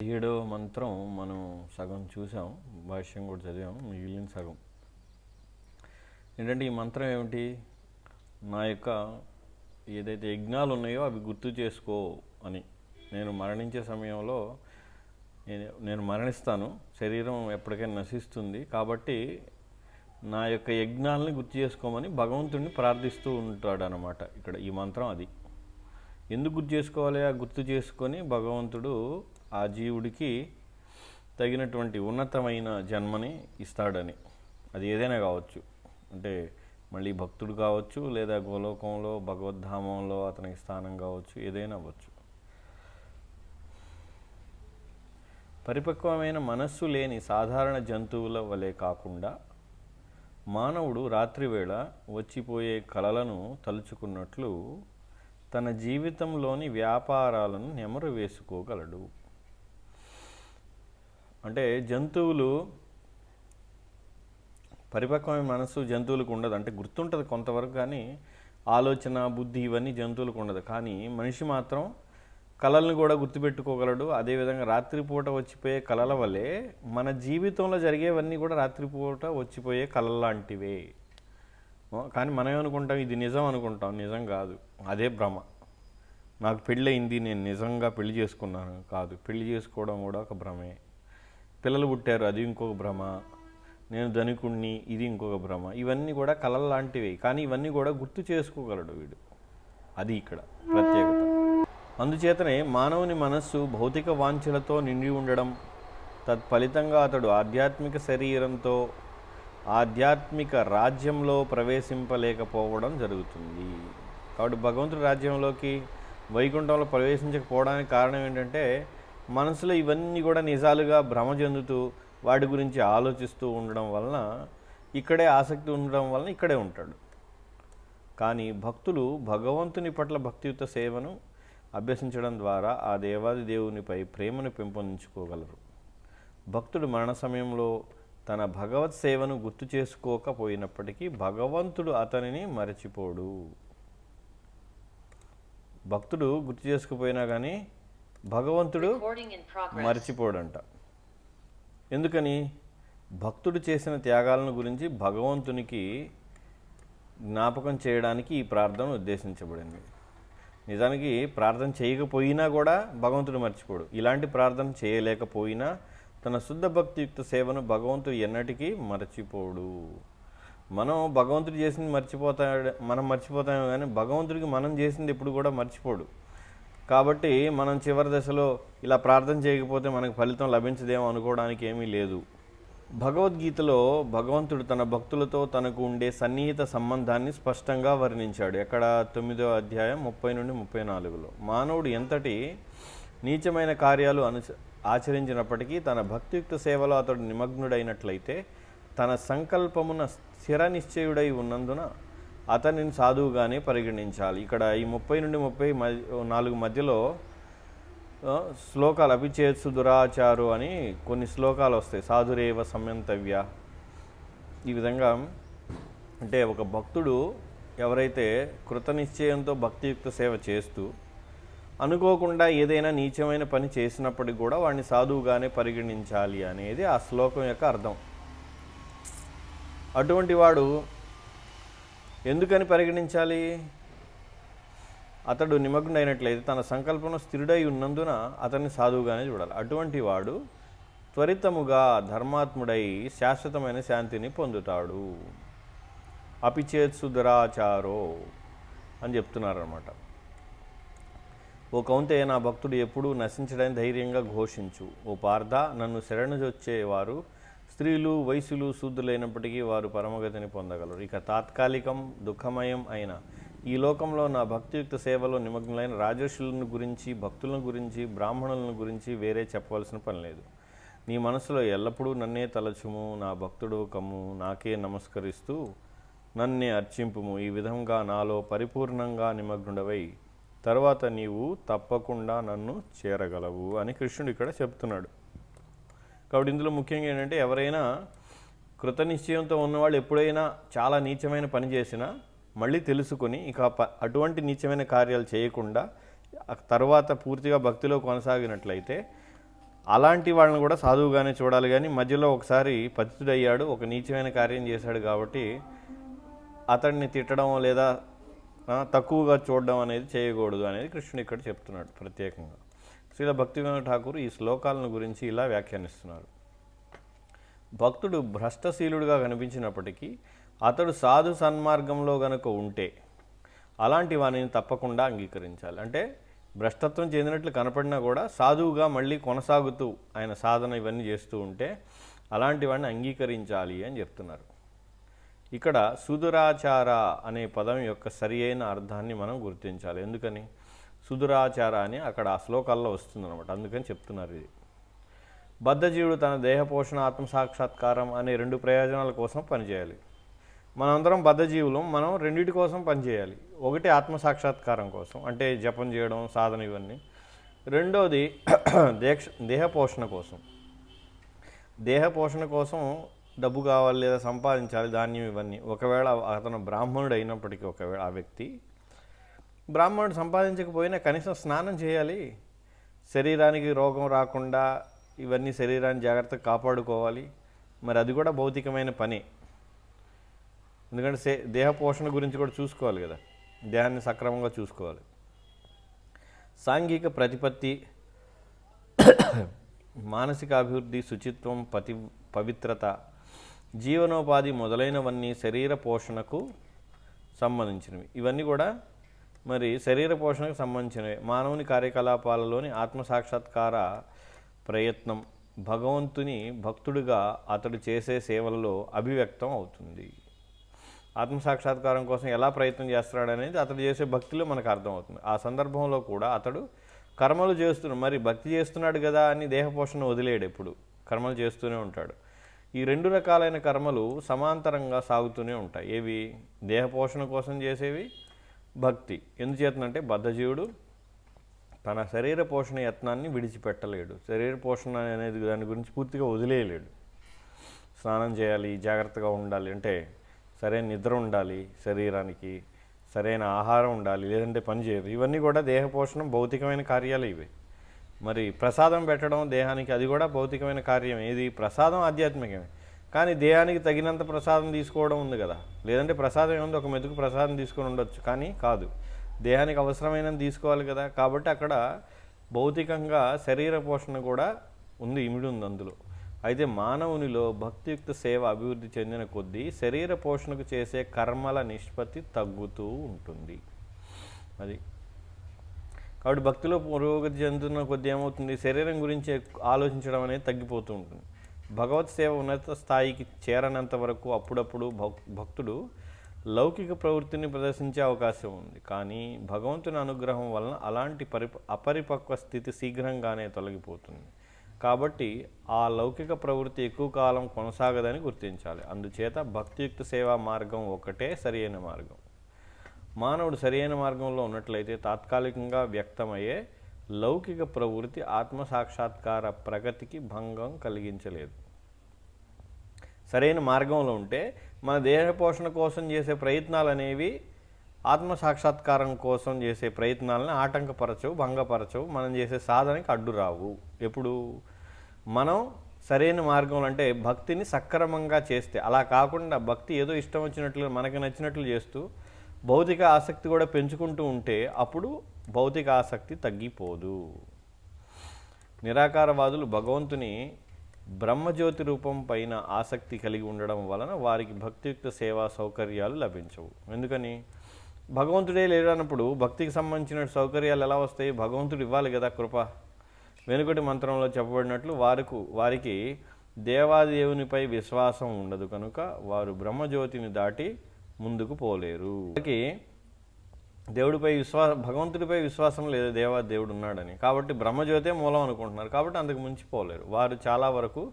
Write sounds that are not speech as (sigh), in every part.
ఏడవ మంత్రం మనం సగం చూసాం భాష్యం కూడా చదివాం మిగిలిన సగం. ఏంటంటే ఈ మంత్రం ఏమిటి? నా యొక్క ఏదైతే యజ్ఞాలు ఉన్నాయో అవి గుర్తు చేసుకో అని. నేను మరణించే సమయంలో నేను మరణిస్తాను శరీరం ఎప్పటికైనా నశిస్తుంది కాబట్టి నా యొక్క యజ్ఞాలని గుర్తు చేసుకోమని భగవంతుడిని ప్రార్థిస్తూ ఉంటాడు అనమాట ఇక్కడ ఈ మంత్రం అది. ఎందుకు గుర్తు చేసుకోవాలి? ఆ గుర్తు చేసుకొని భగవంతుడు ఆ జీవుడికి తగినటువంటి ఉన్నతమైన జన్మని ఇస్తాడని. అది ఏదైనా కావచ్చు. అంటే మళ్ళీ భక్తుడు కావచ్చు లేదా గోలోకంలో భగవద్ధామంలో అతనికి స్థానం కావచ్చు ఏదైనా అవ్వచ్చు. పరిపక్వమైన మనస్సు లేని సాధారణ జంతువుల వలె కాకుండా మానవుడు రాత్రివేళ వచ్చిపోయే కలలను తలుచుకున్నట్లు తన జీవితంలోని వ్యాపారాలను నెమరు వేసుకోగలడు. అంటే జంతువులు పరిపక్వమైన మనసు జంతువులకు ఉండదు. అంటే గుర్తుంటుంది కొంతవరకు కానీ ఆలోచన బుద్ధి ఇవన్నీ జంతువులకు ఉండదు. కానీ మనిషి మాత్రం కళలను కూడా గుర్తుపెట్టుకోగలడు. అదేవిధంగా రాత్రిపూట వచ్చిపోయే కళల వల్లే మన జీవితంలో జరిగేవన్నీ కూడా రాత్రిపూట వచ్చిపోయే కళ లాంటివే కానీ మనం ఏమనుకుంటాం? ఇది నిజం అనుకుంటాం. నిజం కాదు. అదే భ్రమ. నాకు పెళ్ళయింది. నేను నిజంగా పెళ్ళి చేసుకున్నాను. కాదు. పెళ్ళి చేసుకోవడం కూడా ఒక భ్రమే. పిల్లలు పుట్టారు అది ఇంకొక భ్రమ. నేను ధనికుణ్ణి ఇది ఇంకొక భ్రమ. ఇవన్నీ కూడా కళలు లాంటివి కానీ ఇవన్నీ కూడా గుర్తు చేసుకోగలడు వీడు. అది ఇక్కడ ప్రత్యేకత. అందుచేతనే మానవుని మనస్సు భౌతిక వాంఛలతో నిండి ఉండడం తత్ఫలితంగా అతడు ఆధ్యాత్మిక శరీరంతో ఆధ్యాత్మిక రాజ్యంలో ప్రవేశింపలేకపోవడం జరుగుతుంది. కాబట్టి భగవంతుడి రాజ్యంలోకి వైకుంఠంలో ప్రవేశించకపోవడానికి కారణం ఏంటంటే మనసులో ఇవన్నీ కూడా నిజాలుగా భ్రమ చెందుతూ వాటి గురించి ఆలోచిస్తూ ఉండడం వలన ఇక్కడే ఆసక్తి ఉండడం వలన ఇక్కడే ఉంటాడు. కానీ భక్తులు భగవంతుని పట్ల భక్తియుత సేవను అభ్యసించడం ద్వారా ఆ దేవాది దేవునిపై ప్రేమను పెంపొందించుకోగలరు. భక్తుడు మరణ సమయంలో తన భగవత్ సేవను గుర్తు చేసుకోకపోయినప్పటికీ భగవంతుడు అతనిని మరచిపోడు. భక్తుడు గుర్తు చేసుకుపోయినా కానీ భగవంతుడు. మర్చిపోడంట. ఎందుకని? భక్తుడు చేసిన త్యాగాలను గురించి భగవంతునికి జ్ఞాపకం చేయడానికి ఈ ప్రార్థన ఉద్దేశించబడింది. నిజానికి ప్రార్థన చేయకపోయినా కూడా భగవంతుడు మర్చిపోడు. ఇలాంటి ప్రార్థన చేయలేకపోయినా తన శుద్ధ భక్తియుక్త సేవను భగవంతుడు ఎన్నటికీ మర్చిపోడు. మనం భగవంతుడు చేసింది మర్చిపోతాడు మనం మర్చిపోతాము కానీ భగవంతుడికి మనం చేసింది ఎప్పుడు కూడా మర్చిపోడు. కాబట్టి మనం చివరి దశలో ఇలా ప్రార్థన చేయకపోతే మనకు ఫలితం లభించదేమో అనుకోవడానికి ఏమీ లేదు. భగవద్గీతలో భగవంతుడు తన భక్తులతో తనకు ఉండే సన్నిహిత సంబంధాన్ని స్పష్టంగా వర్ణించాడు. ఎక్కడ? తొమ్మిదో అధ్యాయం ముప్పై నుండి ముప్పై నాలుగులో. మానవుడు ఎంతటి నీచమైన కార్యాలు అను ఆచరించినప్పటికీ తన భక్తియుక్త సేవలో అతడు నిమగ్నుడైనట్లయితే తన సంకల్పమున స్థిర నిశ్చయుడై ఉన్నందున అతనిని సాధువుగానే పరిగణించాలి. ఇక్కడ ఈ ముప్పై నుండి ముప్పై మ- నాలుగు మధ్యలో శ్లోకాలు అభిచేత్సు దురాచారు అని కొన్ని శ్లోకాలు వస్తాయి. సాధురేవ సమ్యంతవ్య ఈ విధంగా అంటే ఒక భక్తుడు ఎవరైతే కృతనిశ్చయంతో భక్తియుక్త సేవ చేస్తూ అనుకోకుండా ఏదైనా నీచమైన పని చేసినప్పటికి కూడా వాడిని సాధువుగానే పరిగణించాలి అనేది ఆ శ్లోకం యొక్క అర్థం. అటువంటి వాడు ఎందుకని పరిగణించాలి? అతడు నిమగ్నుడైనట్లయితే తన సంకల్పంలో స్థిరుడై ఉన్నందున అతన్ని సాధువుగానే చూడాలి. అటువంటి వాడు త్వరితముగా ధర్మాత్ముడై శాశ్వతమైన శాంతిని పొందుతాడు. అపిచేత్ సుధరాచారో అని చెప్తున్నారన్నమాట. ఓ కౌంతే నా భక్తుడు ఎప్పుడూ నశించడని ధైర్యంగా ఘోషించు. ఓ పార్థ నన్ను శరణుజొచ్చేవారు స్త్రీలు వయసులు శూద్రులైనప్పటికీ వారు పరమగతిని పొందగలరు. ఇక తాత్కాలికం దుఃఖమయం అయిన ఈ లోకంలో నా భక్తియుక్త సేవలో నిమగ్నులైన రాజర్షులను గురించి భక్తులను గురించి బ్రాహ్మణులను గురించి వేరే చెప్పవలసిన పని లేదు. నీ మనసులో ఎల్లప్పుడూ నన్నే తలచుము నా భక్తుడు కమ్ము నాకే నమస్కరిస్తూ నన్నే అర్చింపుము. ఈ విధంగా నాలో పరిపూర్ణంగా నిమగ్నుడవై తర్వాత నీవు తప్పకుండా నన్ను చేరగలవు అని కృష్ణుడు ఇక్కడ చెప్తున్నాడు. కాబట్టి ఇందులో ముఖ్యంగా ఏంటంటే ఎవరైనా కృతనిశ్చయంతో ఉన్నవాళ్ళు ఎప్పుడైనా చాలా నీచమైన పని చేసినా మళ్ళీ తెలుసుకొని ఇక అటువంటి నీచమైన కార్యాలు చేయకుండా తర్వాత పూర్తిగా భక్తిలో కొనసాగినట్లయితే అలాంటి వాళ్ళని కూడా సాధువుగానే చూడాలి. కానీ మధ్యలో ఒకసారి పతితుడయ్యాడు ఒక నీచమైన కార్యం చేశాడు కాబట్టి అతన్ని తిట్టడం లేదా తక్కువగా చూడడం అనేది చేయకూడదు అనేది కృష్ణుడు ఇక్కడ చెప్తున్నాడు ప్రత్యేకంగా. శ్రీల భక్తి ఠాకూర్ ఈ శ్లోకాలను గురించి ఇలా వ్యాఖ్యానిస్తున్నారు భక్తుడు భ్రష్టశీలుడుగా కనిపించినప్పటికీ అతడు సాధు సన్మార్గంలో గనుక ఉంటే అలాంటి వానిని తప్పకుండా అంగీకరించాలి. అంటే భ్రష్టత్వం చెందినట్లు కనపడినా కూడా సాధువుగా మళ్ళీ కొనసాగుతూ ఆయన సాధన ఇవన్నీ చేస్తూ ఉంటే అలాంటి వాడిని అంగీకరించాలి అని చెప్తున్నారు. ఇక్కడ సుదురాచార అనే పదం యొక్క సరి అయిన అర్థాన్ని మనం గుర్తించాలి. ఎందుకని? సుధురాచార అని అక్కడ ఆ శ్లోకాల్లో వస్తుందన్నమాట. అందుకని చెప్తున్నారు ఇది. బద్ధజీవుడు తన దేహ పోషణ ఆత్మ సాక్షాత్కారం అనే రెండు ప్రయోజనాల కోసం పనిచేయాలి. మనందరం బద్ధజీవులం మనం రెండింటి కోసం పనిచేయాలి. ఒకటి ఆత్మ సాక్షాత్కారం కోసం అంటే జపం చేయడం సాధన ఇవన్నీ. రెండోది (clears throat) దేక్ష దేహ పోషణ కోసం. దేహ పోషణ కోసం డబ్బు కావాలి లేదా సంపాదించాలి ధాన్యం ఇవన్నీ. ఒకవేళ అతను బ్రాహ్మణుడు అయినప్పటికీ ఒకవేళ ఆ వ్యక్తి బ్రాహ్మణుడు సంపాదించకపోయినా కనీసం స్నానం చేయాలి. శరీరానికి రోగం రాకుండా ఇవన్నీ శరీరాన్ని జాగ్రత్తగా కాపాడుకోవాలి. మరి అది కూడా భౌతికమైన పని. ఎందుకంటే సే దేహ పోషణ గురించి కూడా చూసుకోవాలి కదా. దేహాన్ని సక్రమంగా చూసుకోవాలి. సాంఘిక ప్రతిపత్తి మానసిక అభివృద్ధి శుచిత్వం పతి పవిత్రత జీవనోపాధి మొదలైనవన్నీ శరీర పోషణకు సంబంధించినవి. ఇవన్నీ కూడా మరి శరీర పోషణకు సంబంధించినవి. మానవుని కార్యకలాపాలలోని ఆత్మ సాక్షాత్కార ప్రయత్నం భగవంతుని భక్తుడిగా అతడు చేసే సేవలలో అభివ్యక్తం అవుతుంది. ఆత్మ సాక్షాత్కారం కోసం ఎలా ప్రయత్నం చేస్తాడనేది అతడు చేసే భక్తిలో మనకు అర్థమవుతుంది ఆ సందర్భంలో కూడా అతడు కర్మలు చేస్తున్నాడు మరి భక్తి చేస్తున్నాడు కదా అని దేహపోషణ వదిలేడు ఎప్పుడు. కర్మలు చేస్తూనే ఉంటాడు. ఈ రెండు రకాలైన కర్మలు సమాంతరంగా సాగుతూనే ఉంటాయి. ఏవి? దేహపోషణ కోసం చేసేవి భక్తి. ఎందుచేతనంటే బద్ధజీవుడు తన శరీర పోషణ యత్నాన్ని విడిచిపెట్టలేడు. శరీర పోషణ అనేది దాని గురించి పూర్తిగా వదిలేయలేడు. స్నానం చేయాలి జాగ్రత్తగా ఉండాలి అంటే సరైన నిద్ర ఉండాలి శరీరానికి సరైన ఆహారం ఉండాలి లేదంటే పని చేయదు. ఇవన్నీ కూడా దేహ పోషణం భౌతికమైన కార్యాలు ఇవి. మరి ప్రసాదం పెట్టడం దేహానికి అది కూడా భౌతికమైన కార్యం ఏది? ప్రసాదం ఆధ్యాత్మికమే. కానీ దేహానికి తగినంత ప్రసాదం తీసుకోవడం ఉంది కదా. లేదంటే ప్రసాదం ఏముంది? ఒక మెతుకు ప్రసాదం తీసుకొని ఉండొచ్చు. కానీ కాదు. దేహానికి అవసరమైనది తీసుకోవాలి కదా. కాబట్టి అక్కడ భౌతికంగా శరీర పోషణ కూడా ఉంది ఇమిడి ఉంది అందులో. అయితే మానవునిలో భక్తియుక్త సేవ అభివృద్ధి చెందిన కొద్దీ శరీర పోషణకు చేసే కర్మల నిష్పత్తి తగ్గుతూ ఉంటుంది. అది. కాబట్టి భక్తిలో పురోగతి చెందుతున్న కొద్దీ ఏమవుతుంది? శరీరం గురించి ఆలోచించడం అనేది తగ్గిపోతూ ఉంటుంది. భగవత్ సేవ ఉన్నత స్థాయికి చేరనంత వరకు అప్పుడప్పుడు భక్- భక్తుడు లౌకిక ప్రవృత్తిని ప్రదర్శించే అవకాశం ఉంది. కానీ భగవంతుని అనుగ్రహం వలన అలాంటి పరి అపరిపక్వ స్థితి శీఘ్రంగానే తొలగిపోతుంది. కాబట్టి ఆ లౌకిక ప్రవృత్తి ఎక్కువ కాలం కొనసాగదని గుర్తించాలి. అందుచేత భక్తియుక్త సేవా మార్గం ఒకటే సరియైన మార్గం. మానవుడు సరియైన మార్గంలో ఉన్నట్లయితే తాత్కాలికంగా వ్యక్తమయ్యే లౌకిక ప్రవృత్తి ఆత్మ సాక్షాత్కార ప్రగతికి భంగం కలిగించలేదు. సరైన మార్గంలో ఉంటే మన దేహ పోషణ కోసం చేసే ప్రయత్నాలు అనేవి ఆత్మ సాక్షాత్కారం కోసం చేసే ప్రయత్నాలను ఆటంకపరచవు భంగపరచవు. మనం చేసే సాధనకి అడ్డు రావు. ఎప్పుడు? మనం సరైన మార్గంలో అంటే భక్తిని సక్రమంగా చేస్తే అలా కాకుండా భక్తి ఏదో ఇష్టం వచ్చినట్లు మనకి నచ్చినట్లు చేస్తూ భౌతిక ఆసక్తి కూడా పెంచుకుంటూ ఉంటే అప్పుడు భౌతిక ఆసక్తి తగ్గిపోదు. నిరాకారవాదులు భగవంతుని బ్రహ్మజ్యోతి రూపం పైన ఆసక్తి కలిగి ఉండడం వలన వారికి భక్తియుక్త సేవా సౌకర్యాలు లభించవు. ఎందుకని? భగవంతుడే లేడు భక్తికి సంబంధించిన సౌకర్యాలు ఎలా వస్తాయి? భగవంతుడు ఇవ్వాలి కదా కృప. వెనుకటి మంత్రంలో చెప్పబడినట్లు వారికి వారికి దేవాదేవునిపై విశ్వాసం ఉండదు కనుక వారు బ్రహ్మజ్యోతిని దాటి ముందుకు పోలేరు. వారికి దేవుడిపై విశ్వాస భగవంతుడిపై విశ్వాసం లేదు దేవా దేవుడు ఉన్నాడని కాబట్టి బ్రహ్మజ్యోతే మూలం అనుకుంటున్నారు. కాబట్టి అందుకు మించిపోలేరు వారు చాలా వరకు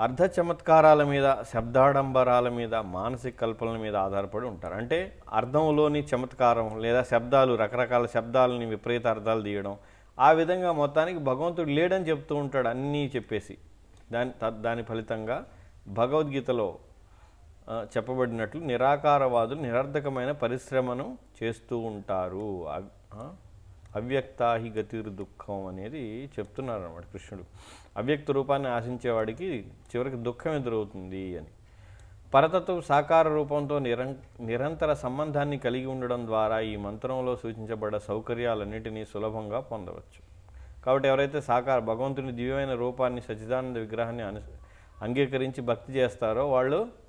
అర్ధ చమత్కారాల మీద శబ్దాడంబరాల మీద మానసిక కల్పనల మీద ఆధారపడి ఉంటారు. అంటే అర్థంలోని చమత్కారం లేదా శబ్దాలు రకరకాల శబ్దాలని విపరీత అర్థాలు తీయడం ఆ విధంగా మొత్తానికి భగవంతుడు లేడని చెప్తూ ఉంటాడు అన్నీ చెప్పేసి. దాని త- దాని ఫలితంగా భగవద్గీతలో చెప్పబడినట్లు నిరాకారవాదులు నిరర్ధకమైన పరిశ్రమను చేస్తూ ఉంటారు. అవ్యక్తాహి గతిర్ దుఃఖం అనేది చెప్తున్నారు అనమాట కృష్ణుడు. అవ్యక్త రూపాన్ని ఆశించేవాడికి చివరికి దుఃఖం ఎదురవుతుంది అని. పరతత్వం సాకార రూపంతో నిరం నిరంతర సంబంధాన్ని కలిగి ఉండడం ద్వారా ఈ మంత్రంలో సూచించబడ్డ సౌకర్యాలన్నిటినీ సులభంగా పొందవచ్చు. కాబట్టి ఎవరైతే సాకార భగవంతుని దివ్యమైన రూపాన్ని సచిదానంద విగ్రహాన్ని అను అంగీకరించి భక్తి చేస్తారో వాళ్ళు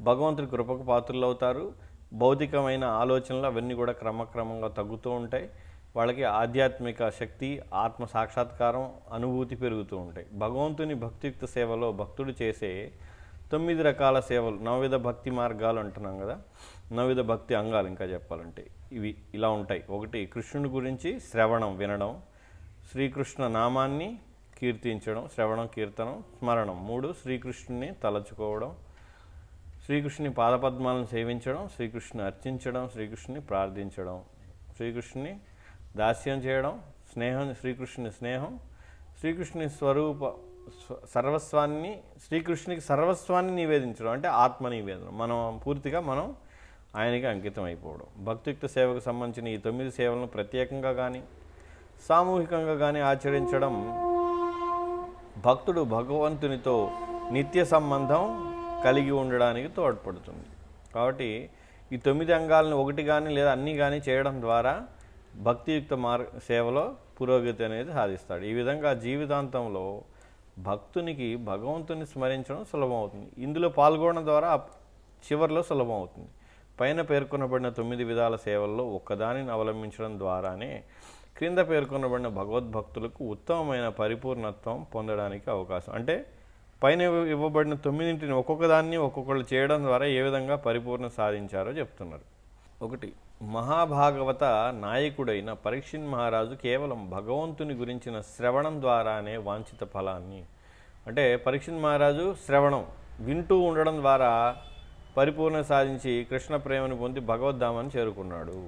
భగవంతుడి కృపకు పాత్రలు అవుతారు భౌతికమైన ఆలోచనలు అవన్నీ కూడా క్రమక్రమంగా తగ్గుతూ ఉంటాయి. వాళ్ళకి ఆధ్యాత్మిక శక్తి ఆత్మ సాక్షాత్కారం అనుభూతి పెరుగుతూ ఉంటాయి. భగవంతుని భక్తియుక్త సేవలో భక్తుడు చేసే తొమ్మిది రకాల సేవలు నవవిధ భక్తి మార్గాలు అంటున్నాం కదా. నవవిధ భక్తి అంగాలు ఇంకా చెప్పాలంటే ఇవి ఇలా ఉంటాయి. ఒకటి కృష్ణుని గురించి శ్రవణం వినడం. శ్రీకృష్ణ నామాన్ని కీర్తించడం శ్రవణం కీర్తనం స్మరణం. మూడు శ్రీకృష్ణుని తలచుకోవడం. శ్రీకృష్ణుని పాదపద్మాలను సేవించడం శ్రీకృష్ణుని అర్చించడం శ్రీకృష్ణుని ప్రార్థించడం శ్రీకృష్ణుని దాస్యం చేయడం స్నేహం శ్రీకృష్ణుని స్నేహం శ్రీకృష్ణుని స్వరూప సర్వస్వాన్ని శ్రీకృష్ణునికి సర్వస్వాన్ని నివేదించడం అంటే ఆత్మ నివేదన మనం పూర్తిగా మనం ఆయనకి అంకితం అయిపోవడం. భక్తియుక్త సేవకు సంబంధించిన ఈ తొమ్మిది సేవలను ప్రత్యేకంగా కానీ సామూహికంగా కానీ ఆచరించడం భక్తుడు భగవంతునితో నిత్య సంబంధం కలిగి ఉండడానికి తోడ్పడుతుంది. కాబట్టి ఈ తొమ్మిది అంగాలను ఒకటి కానీ లేదా అన్నీ కానీ చేయడం ద్వారా భక్తియుక్త మార్గ సేవలో పురోగతి అనేది సాధిస్తాడు. ఈ విధంగా జీవితాంతంలో భక్తునికి భగవంతుని స్మరించడం సులభం అవుతుంది ఇందులో పాల్గొనడం ద్వారా చివరిలో సులభం అవుతుంది పైన పేర్కొనబడిన తొమ్మిది విధాల సేవల్లో ఒక్కదానిని అవలంబించడం ద్వారానే క్రింద పేర్కొనబడిన భగవద్భక్తులకు ఉత్తమమైన పరిపూర్ణత్వం పొందడానికి అవకాశం. అంటే పైన ఇవ్వబడిన తొమ్మిదింటిని ఒక్కొక్క దాన్ని ఒక్కొక్కళ్ళు చేయడం ద్వారా ఏ విధంగా పరిపూర్ణ సాధించారో చెప్తున్నారు. ఒకటి మహాభాగవత నాయకుడైన పరీక్షిన్ మహారాజు కేవలం భగవంతుని గురించిన శ్రవణం ద్వారానే వాంఛిత ఫలాన్ని అంటే పరీక్షిన్ మహారాజు శ్రవణం వింటూ ఉండడం ద్వారా పరిపూర్ణ సాధించి కృష్ణ ప్రేమను పొంది భగవద్ధామని చేరుకున్నాడు.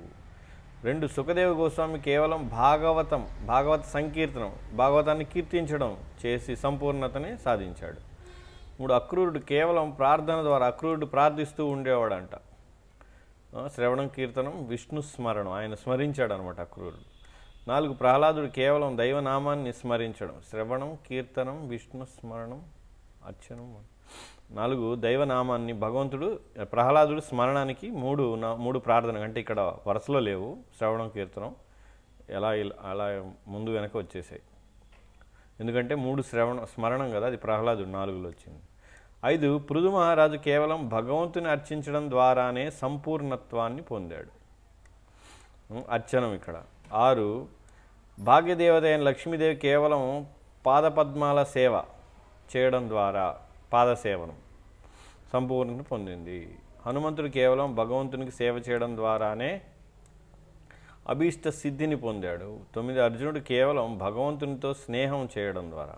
రెండు సుఖదేవ గోస్వామి కేవలం భాగవతం భాగవత సంకీర్తనం భాగవతాన్ని కీర్తించడం చేసి సంపూర్ణతని సాధించాడు. మూడు అక్రూరుడు కేవలం ప్రార్థన ద్వారా అక్రూరుడు ప్రార్థిస్తూ ఉండేవాడంట. శ్రవణం కీర్తనం విష్ణు స్మరణం ఆయన స్మరించాడు అనమాట అక్రూరుడు. నాలుగు ప్రహ్లాదుడు కేవలం దైవనామాన్ని స్మరించడం శ్రవణం కీర్తనం విష్ణు స్మరణం అర్చనం నాలుగు దైవనామాన్ని భగవంతుడు ప్రహ్లాదుడు స్మరణానికి మూడు నా- మూడు ప్రార్థన అంటే ఇక్కడ వరుసలో లేవు. శ్రవణం కీర్తనం ఎలా ఇలా- అలా ముందు వెనక వచ్చేసాయి. ఎందుకంటే మూడు శ్రవణ స్మరణం కదా అది ప్రహ్లాదుడు నాలుగులో వచ్చింది. ఐదు పృథు మహారాజు కేవలం భగవంతుని అర్చించడం ద్వారానే సంపూర్ణత్వాన్ని పొందాడు. అర్చనం ఇక్కడ. ఆరు భాగ్యదేవత అయిన లక్ష్మీదేవి కేవలం పాదపద్మాల సేవ చేయడం ద్వారా పాదసేవనం సంపూర్ణ పొందింది. హనుమంతుడు కేవలం భగవంతునికి సేవ చేయడం ద్వారానే అభీష్ట సిద్ధిని పొందాడు. తొమ్మిది అర్జునుడు కేవలం భగవంతునితో స్నేహం చేయడం ద్వారా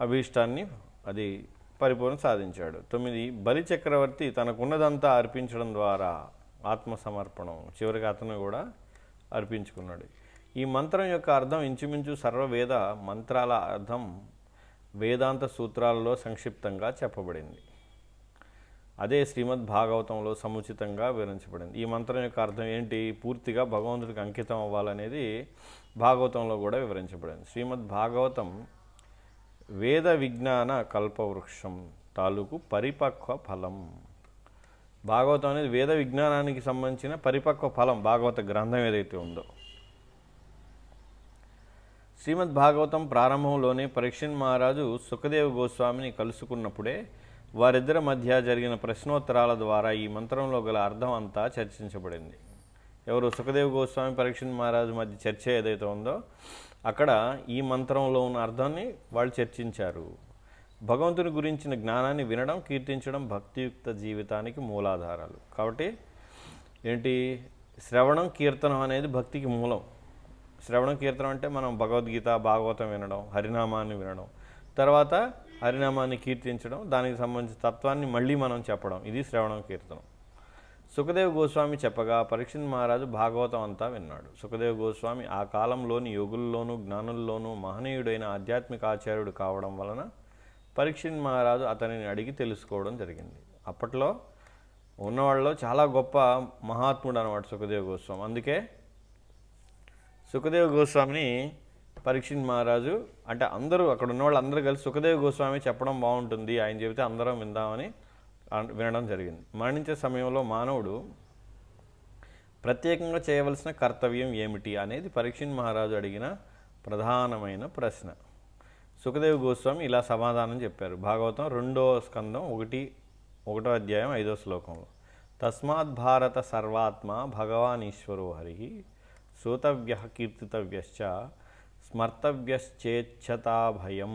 అభీష్టాన్ని అది పరిపూర్ణ సాధించాడు. తొమ్మిది బలి చక్రవర్తి తనకున్నదంతా అర్పించడం ద్వారా ఆత్మసమర్పణం చివరికి అతను కూడా అర్పించుకున్నాడు. ఈ మంత్రం యొక్క అర్థం ఇంచుమించు సర్వవేద మంత్రాల అర్థం వేదాంత సూత్రాలలో సంక్షిప్తంగా చెప్పబడింది. అదే శ్రీమద్ భాగవతంలో సముచితంగా వివరించబడింది. ఈ మంత్రం యొక్క అర్థం ఏంటి? పూర్తిగా భగవంతుడికి అంకితం అవ్వాలనేది భాగవతంలో కూడా వివరించబడింది. శ్రీమద్ భాగవతం వేద విజ్ఞాన కల్పవృక్షం తాలూకు పరిపక్వ ఫలం. భాగవతం అనేది వేద విజ్ఞానానికి సంబంధించిన పరిపక్వ ఫలం. భాగవత గ్రంథం ఏదైతే ఉందో. శ్రీమద్ భాగవతం ప్రారంభంలోనే పరీక్షణ్ మహారాజు సుఖదేవ్ గోస్వామిని కలుసుకున్నప్పుడే వారిద్దరి మధ్య జరిగిన ప్రశ్నోత్తరాల ద్వారా ఈ మంత్రంలో గల అర్థం అంతా చర్చించబడింది. ఎవరు సుఖదేవ్ గోస్వామి పరీక్షణ్ మహారాజు మధ్య చర్చ ఏదైతే ఉందో అక్కడ ఈ మంత్రంలో ఉన్న అర్థాన్ని వాళ్ళు చర్చించారు. భగవంతుని గురించిన జ్ఞానాన్ని వినడం కీర్తించడం భక్తియుక్త జీవితానికి మూలాధారాలు. కాబట్టి ఏంటి? శ్రవణం కీర్తనం అనేది భక్తికి మూలం. శ్రవణం కీర్తనం అంటే మనం భగవద్గీత భాగవతం వినడం హరినామాన్ని వినడం. తర్వాత హరినామాన్ని కీర్తించడం దానికి సంబంధించిన తత్వాన్ని మళ్ళీ మనం చెప్పడం. ఇది శ్రవణం కీర్తనం. సుఖదేవ్ గోస్వామి చెప్పగా పరీక్షణ్ మహారాజు భాగవతం అంతా విన్నాడు. సుఖదేవ్ గోస్వామి ఆ కాలంలోని యోగుల్లోనూ జ్ఞానుల్లోనూ మహనీయుడైన ఆధ్యాత్మిక ఆచార్యుడు కావడం వలన పరీక్షణ్ మహారాజు అతనిని అడిగి తెలుసుకోవడం జరిగింది. అప్పట్లో ఉన్నవాళ్ళలో చాలా గొప్ప మహాత్ముడు అనమాట సుఖదేవ్ గోస్వామి. అందుకే సుఖదేవ గోస్వామిని పరీక్షిత్ మహారాజు. అంటే అందరూ అక్కడ ఉన్న వాళ్ళు అందరూ కలిసి సుఖదేవ గోస్వామి చెప్పడం బాగుంటుంది ఆయన చెబితే అందరం విందామని వినడం జరిగింది. మరణించే సమయంలో మానవుడు ప్రత్యేకంగా చేయవలసిన కర్తవ్యం ఏమిటి అనేది పరీక్షిత్ మహారాజు అడిగిన ప్రధానమైన ప్రశ్న. సుఖదేవ్ గోస్వామి ఇలా సమాధానం చెప్పారు. భాగవతం రెండో స్కందం ఒకటి ఒకటో అధ్యాయం ఐదో శ్లోకంలో. తస్మాత్ భారత సర్వాత్మ భగవాన్ ఈశ్వరో హరి శ్రోతవ్య కీర్తితవ్యశ్చ స్మర్తవ్యశ్చేచ్ఛతాభయం.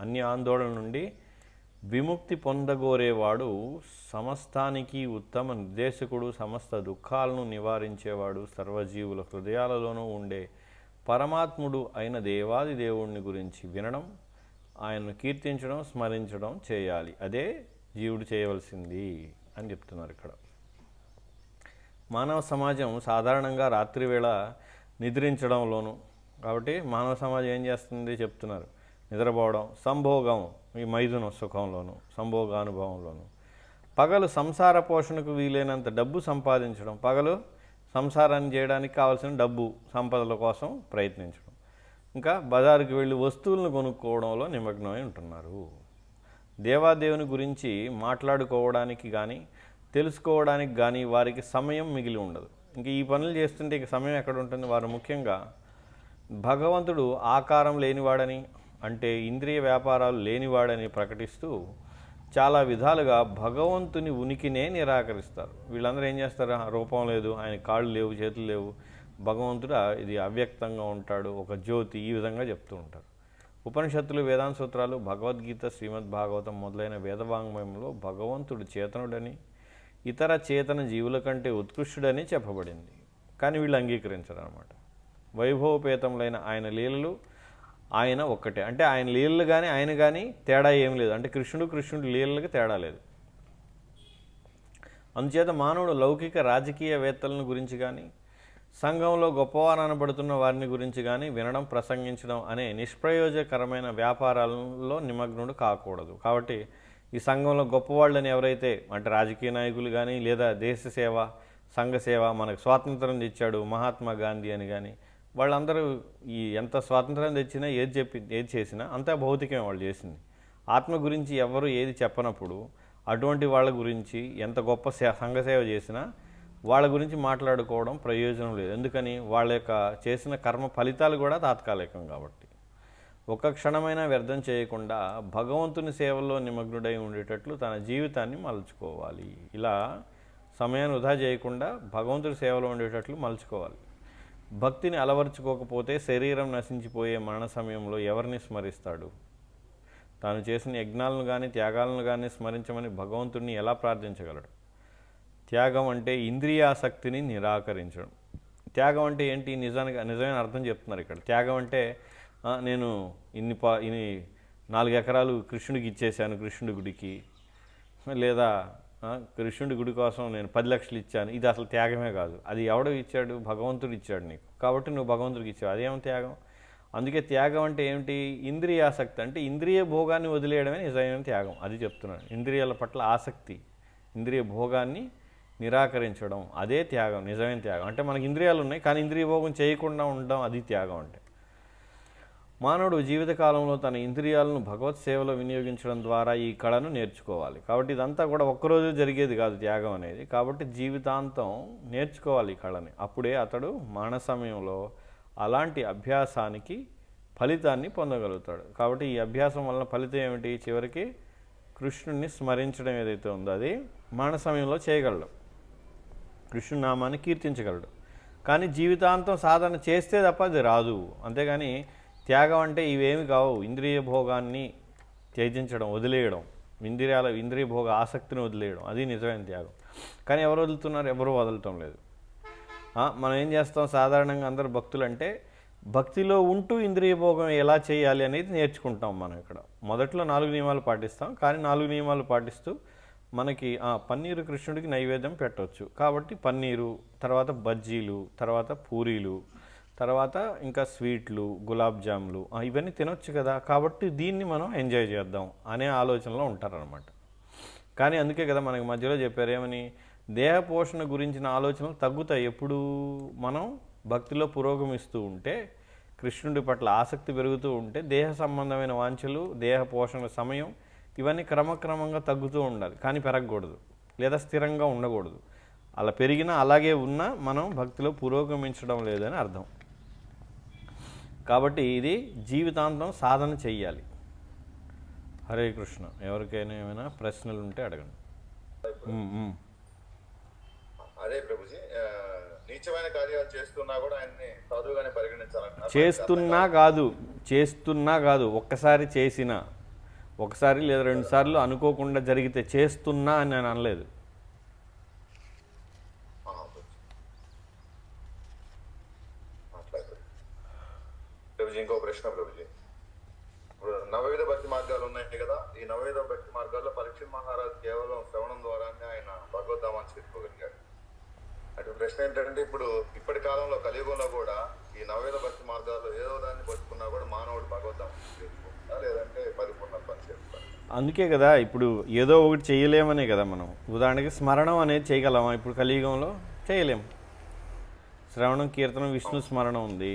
అన్ని ఆందోళన నుండి విముక్తి పొందగోరేవాడు సమస్తానికి ఉత్తమ నిర్దేశకుడు సమస్త దుఃఖాలను నివారించేవాడు సర్వజీవుల హృదయాలలోనూ ఉండే పరమాత్ముడు అయిన దేవాది దేవుణ్ణి గురించి వినడం ఆయనను కీర్తించడం స్మరించడం చేయాలి. అదే జీవుడు చేయవలసింది అని చెప్తున్నారు ఇక్కడ. మానవ సమాజం సాధారణంగా రాత్రివేళ నిద్రించడంలోను. కాబట్టి మానవ సమాజం ఏం చేస్తుంది చెప్తున్నారు. నిద్రపోవడం సంభోగం ఈ మైదున సుఖంలోను సంభోగానుభవంలోను పగలు సంసార పోషణకు వీలైనంత డబ్బు సంపాదించడం పగలు సంసారాన్ని చేయడానికి కావాల్సిన డబ్బు సంపదల కోసం ప్రయత్నించడం. ఇంకా బజారుకి వెళ్ళి వస్తువులను కొనుక్కోవడంలో నిమగ్నమై ఉంటున్నారు. దేవాదేవుని గురించి మాట్లాడుకోవడానికి కానీ తెలుసుకోవడానికి కానీ వారికి సమయం మిగిలి ఉండదు. ఇంక ఈ పనులు చేస్తుంటే ఇక సమయం ఎక్కడ ఉంటుంది? వారు ముఖ్యంగా భగవంతుడు ఆకారం లేనివాడని అంటే ఇంద్రియ వ్యాపారాలు లేనివాడని ప్రకటిస్తూ చాలా విధాలుగా భగవంతుని ఉనికినే నిరాకరిస్తారు. వీళ్ళందరూ ఏం చేస్తారు? "ఆ, రూపం లేదు ఆయన కాళ్ళు లేవు చేతులు లేవు. భగవంతుడు ఇది అవ్యక్తంగా ఉంటాడు ఒక జ్యోతి ఈ విధంగా చెప్తూ ఉంటారు. ఉపనిషత్తులు వేదాంత సూత్రాలు భగవద్గీత శ్రీమద్ భాగవతం మొదలైన వేదవాంగ్మయంలో భగవంతుడు చేతనుడని ఇతర చేతన జీవుల కంటే ఉత్కృష్టుడని చెప్పబడింది. కానీ వీళ్ళు అంగీకరించరు అనమాట వైభవపేతములైన ఆయన లీలలు ఆయన ఒక్కటే. అంటే ఆయన లీలలు కానీ ఆయన కానీ తేడా ఏం లేదు. అంటే కృష్ణుడు కృష్ణుడు లీలలకు తేడా లేదు. అందుచేత మానవుడు లౌకిక రాజకీయవేత్తలను గురించి కానీ సంఘంలో గొప్పవారు అనబడుతున్న వారిని గురించి కానీ వినడం ప్రసంగించడం అనే నిష్ప్రయోజకరమైన వ్యాపారాలలో నిమగ్నుడు కాకూడదు. కాబట్టి ఈ సంఘంలో గొప్పవాళ్ళని ఎవరైతే అంటే రాజకీయ నాయకులు కానీ లేదా దేశ సేవ సంఘ సేవ మనకు స్వాతంత్రం తెచ్చాడు మహాత్మా గాంధీ అని కానీ వాళ్ళందరూ ఈ ఎంత స్వాతంత్రం తెచ్చినా ఏది చెప్పి ఏది చేసినా అంతా భౌతికమే వాళ్ళు చేసింది. ఆత్మ గురించి ఎవరు ఏది చెప్పనప్పుడు అటువంటి వాళ్ళ గురించి ఎంత గొప్ప సే సంఘ సేవ చేసినా వాళ్ళ గురించి మాట్లాడుకోవడం ప్రయోజనం లేదు. ఎందుకని వాళ్ళ యొక్క చేసిన కర్మ ఫలితాలు కూడా తాత్కాలికం కాబట్టి. ఒక క్షణమైనా వ్యర్థం చేయకుండా భగవంతుని సేవల్లో నిమగ్నుడై ఉండేటట్లు తన జీవితాన్ని మలుచుకోవాలి. ఇలా సమయాన్ని వృధా చేయకుండా భగవంతుడి సేవలో ఉండేటట్లు మలుచుకోవాలి. భక్తిని అలవర్చుకోకపోతే శరీరం నశించిపోయే మరణ సమయంలో ఎవరిని స్మరిస్తాడు? తాను చేసిన యజ్ఞాలను కానీ త్యాగాలను కానీ స్మరించమని భగవంతుడిని ఎలా ప్రార్థించగలడు? త్యాగం అంటే ఇంద్రియాసక్తిని నిరాకరించడం. త్యాగం అంటే ఏంటి? నిజానికి నిజమైన అర్థం చెప్తున్నారు ఇక్కడ. త్యాగం అంటే నేను ఇన్ని పా ఇన్ని నాలుగు ఎకరాలు కృష్ణుడికి ఇచ్చేశాను కృష్ణుడి గుడికి. లేదా కృష్ణుడి గుడి కోసం నేను పది లక్షలు ఇచ్చాను. ఇది అసలు త్యాగమే కాదు. అది ఎవడు ఇచ్చాడు? భగవంతుడు ఇచ్చాడు నీకు. కాబట్టి నువ్వు భగవంతుడికి ఇచ్చావు. అదేం త్యాగం? అందుకే త్యాగం అంటే ఏమిటి? ఇంద్రియాసక్తి. అంటే ఇంద్రియ భోగాన్ని వదిలేయడమే నిజమైన త్యాగం. అది చెప్తున్నాను. ఇంద్రియాల పట్ల ఆసక్తి. ఇంద్రియ భోగాన్ని నిరాకరించడం. అదే త్యాగం. నిజమైన త్యాగం. అంటే మనకి ఇంద్రియాలు ఉన్నాయి కానీ ఇంద్రియ భోగం చేయకుండా ఉండడం అది త్యాగం అంటే. మానవుడు జీవితకాలంలో తన ఇంద్రియాలను భగవత్ సేవలో వినియోగించడం ద్వారా ఈ కళను నేర్చుకోవాలి. కాబట్టి ఇదంతా కూడా ఒక్కరోజు జరిగేది కాదు త్యాగం అనేది. కాబట్టి జీవితాంతం నేర్చుకోవాలి ఈ కళని. అప్పుడే అతడు మరణ సమయంలో అలాంటి అభ్యాసానికి ఫలితాన్ని పొందగలుగుతాడు. కాబట్టి ఈ అభ్యాసం వలన ఫలితం ఏమిటి? చివరికి కృష్ణుడిని స్మరించడం ఏదైతే ఉందో అది మరణ సమయంలో చేయగలడు. కృష్ణుడి నామాన్ని కీర్తించగలడు. కానీ జీవితాంతం సాధన చేస్తే తప్ప అది రాదు. అంతేగాని త్యాగం అంటే ఇవేమి కావు. ఇంద్రియ భోగాన్ని త్యజించడం వదిలేయడం. ఇంద్రియాల ఇంద్రియ భోగ ఆసక్తిని వదిలేయడం. అది నిజమైన త్యాగం. కానీ ఎవరు వదులుతున్నారు? ఎవరు వదలటం లేదు. మనం ఏం చేస్తాం? సాధారణంగా అందరు భక్తులు అంటే భక్తిలో ఉంటూ ఇంద్రియ భోగం ఎలా చేయాలి అనేది నేర్చుకుంటాం మనం ఇక్కడ. మొదట్లో నాలుగు నియమాలు పాటిస్తాం. కానీ నాలుగు నియమాలు పాటిస్తూ మనకి ఆ, పన్నీరు కృష్ణుడికి నైవేద్యం పెట్టవచ్చు కాబట్టి పన్నీరు తర్వాత బజ్జీలు తర్వాత పూరీలు తర్వాత ఇంకా స్వీట్లు గులాబ్ జాములు ఇవన్నీ తినొచ్చు కదా. కాబట్టి దీన్ని మనం ఎంజాయ్ చేద్దాం అనే ఆలోచనలో ఉంటారనమాట కానీ అందుకే కదా మనకి మధ్యలో చెప్పారు ఏమని? దేహ పోషణ గురించిన ఆలోచనలు తగ్గుతాయి. ఎప్పుడు మనం భక్తిలో పురోగమిస్తూ ఉంటే కృష్ణుడి పట్ల ఆసక్తి పెరుగుతూ ఉంటే దేహ సంబంధమైన వాంఛలు దేహ పోషణ సమయం ఇవన్నీ క్రమక్రమంగా తగ్గుతూ ఉండాలి. కానీ పెరగకూడదు. లేదా స్థిరంగా ఉండకూడదు. అలా పెరిగినా అలాగే ఉన్నా మనం భక్తిలో పురోగమించడం లేదని అర్థం. కాబట్టి ఇది జీవితాంతం సాధన చెయ్యాలి. హరే కృష్ణ. ఎవరికైనా ఏమైనా ప్రశ్నలు ఉంటే అడగండి. అదే ప్రభుజీ నీచమైన కార్యాలు చేస్తున్నా కూడా ఆయన్ని సాధువుగానే పరిగణించాలంటున్నారు. చేస్తున్నా కాదు. చేస్తున్నా కాదు. ఒక్కసారి చేసిన ఒకసారి లేదా రెండు సార్లు అనుకోకుండా జరిగితే చేస్తున్నా అని నేను అనలేదు ఆహా, ప్రభుజీ. అట్లయితే. ప్రభుజీ ఇంకో ప్రశ్న ప్రభుజీ ఇప్పుడు నవవిధ భక్తి మార్గాలు ఉన్నాయి కదా ఈ నవవిధ భక్తి మార్గాల్లో పరీక్ష మహారాజ్ కేవలం శ్రవణం ద్వారానే ఆయన భగవద్ధామాన్ని చేరుకోగలిగాడు అటు ప్రశ్న ఏంటంటే ఇప్పుడు ఇప్పటి కాలంలో కలియుగంలో కూడా ఈ నవవిధ భక్తి మార్గాల్లో ఏదో దాన్ని పట్టుకున్నా కూడా మానవుడు భగవద్ధామం చేరుకుంటా లేదంటే పరిపూర్ణ పని చేరుకుంటా అందుకే కదా ఇప్పుడు ఏదో ఒకటి చేయలేమనే కదా మనం. ఉదాహరణకి స్మరణం అనేది చేయగలమా? ఇప్పుడు కలియుగంలో చేయలేము శ్రవణం కీర్తనం విష్ణు స్మరణ ఉంది.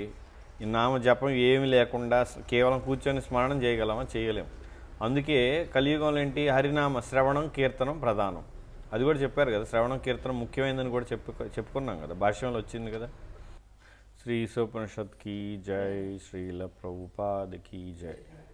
ఈ నామ జపం ఏమి లేకుండా కేవలం కూర్చొని స్మరణం చేయగలమా? చేయలేం. అందుకే కలియుగంలో ఏంటి? హరినామ శ్రవణం కీర్తనం ప్రధానం. అది కూడా చెప్పారు కదా శ్రవణం కీర్తనం ముఖ్యమైనదని కూడా చెప్పు చెప్పుకున్నాం కదా భాష్యంలో వచ్చింది కదా. శ్రీ ఈశోపనిషత్ కీ జై శ్రీల ప్రభుపాదకి కీ జై.